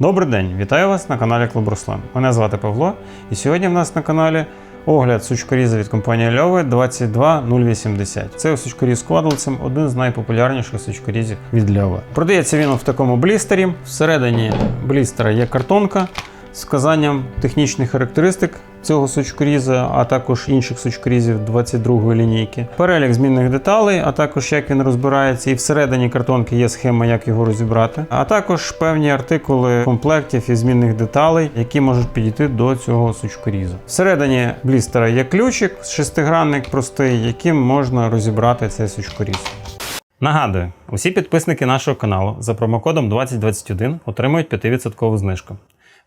Добрий день, вітаю вас на каналі Клуб Руслан. Мене звати Павло, і сьогодні в нас на каналі огляд сучкоріза від компанії Льови 22080. Це сучкоріз з квадлицем, один з найпопулярніших сучкорізів від Льови. Продається він в такому блістері. Всередині блістера є картонка з вказанням технічних характеристик цього сучкоріза, а також інших сучкорізів 22-ї лінійки. Перелік змінних деталей, а також як він розбирається, і всередині картонки є схема, як його розібрати, а також певні артикули комплектів і змінних деталей, які можуть підійти до цього сучкорізу. Всередині блістера є ключик, шестигранник простий, яким можна розібрати цей сучкоріз. Нагадую, усі підписники нашого каналу за промокодом 2021 отримують 5% знижку.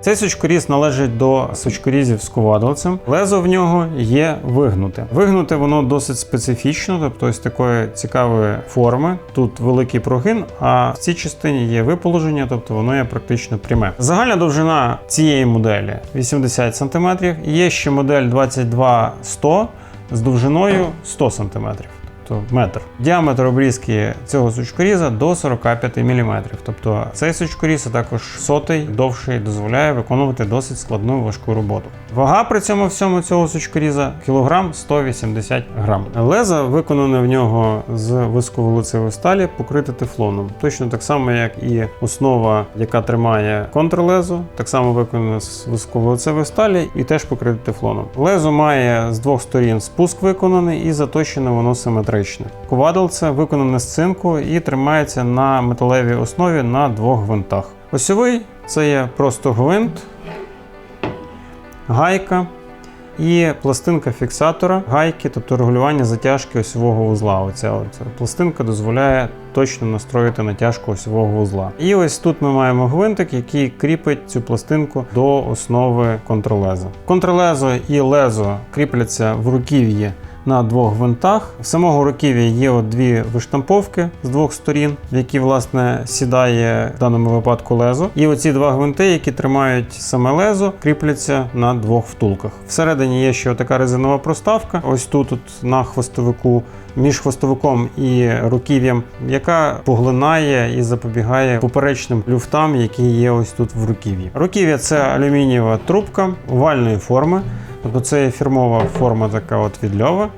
Цей сучкоріз належить до сучкорізів з ковадолцем. Лезо в нього є вигнуте. Вигнуте воно досить специфічно, тобто ось такої цікавої форми. Тут великий прогин, а в цій частині є виположення, тобто воно є практично пряме. Загальна довжина цієї моделі 80 см. Є ще модель 22100 з довжиною 100 см тобто метр. Діаметр обрізки цього сучкоріза до 45 мм. Тобто цей сучкоріз, а також сотий довший, дозволяє виконувати досить складну важку роботу. Вага при цьому всьому цього сучкоріза кілограм 180 грам. Леза виконане в нього з висковолицевої сталі, покрите тефлоном. Точно так само, як і основа, яка тримає контрлезо, так само виконане з висковолицевої сталі і теж покрите тефлоном. Лезо має з двох сторін спуск виконаний і заточене воно симетрично. Ковадолце виконане з цинку і тримається на металевій основі на двох гвинтах. Осьовий це є просто гвинт, гайка і пластинка фіксатора гайки, тобто регулювання затяжки осьового вузла. Оця от пластинка дозволяє точно настроїти натяжку осьового вузла. І ось тут ми маємо гвинтик, який кріпить цю пластинку до основи контролеза. Контролезо і лезо кріпляться в руків'ї на двох гвинтах. В самого руків'я є от дві виштамповки з двох сторін, в які власне сідає в даному випадку лезо. І оці два гвинти, які тримають саме лезо, кріпляться на двох втулках. Всередині є ще така резинова проставка. Ось тут от на хвостовику. Між хвостовиком і руків'ям, яка поглинає і запобігає поперечним люфтам, які є ось тут в руків'ї. Руків'я це алюмінієва трубка овальної форми. Тобто це є фірмова форма така от від льова.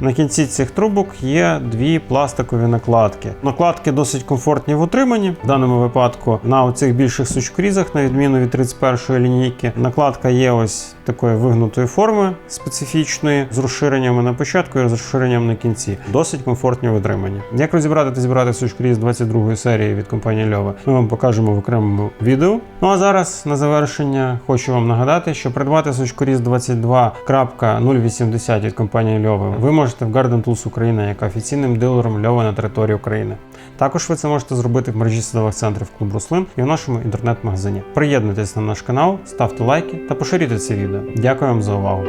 На кінці цих трубок є дві пластикові накладки. Накладки досить комфортні в утриманні. В даному випадку на оцих більших сучкрізах, на відміну від 31-ї лінійки, накладка є ось такої вигнутої форми специфічної, з розширеннями на початку і з розширенням на кінці. Досить комфортні в. Як розібрати та зібрати сучкоріз 22-ї серії від компанії Льова, ми вам покажемо в окремому відео. Ну а зараз на завершення хочу вам нагадати, що придбати сучкоріз 22.080 від компанії Льова ви можете в Garden Tools Україна, яка офіційним дилером Льова на території України. Також ви це можете зробити в мережі садових центрів Клуб Руслин і в нашому інтернет-магазині. Приєднуйтесь на наш канал, ставте лайки та поширюйте це відео. Дякую вам за увагу.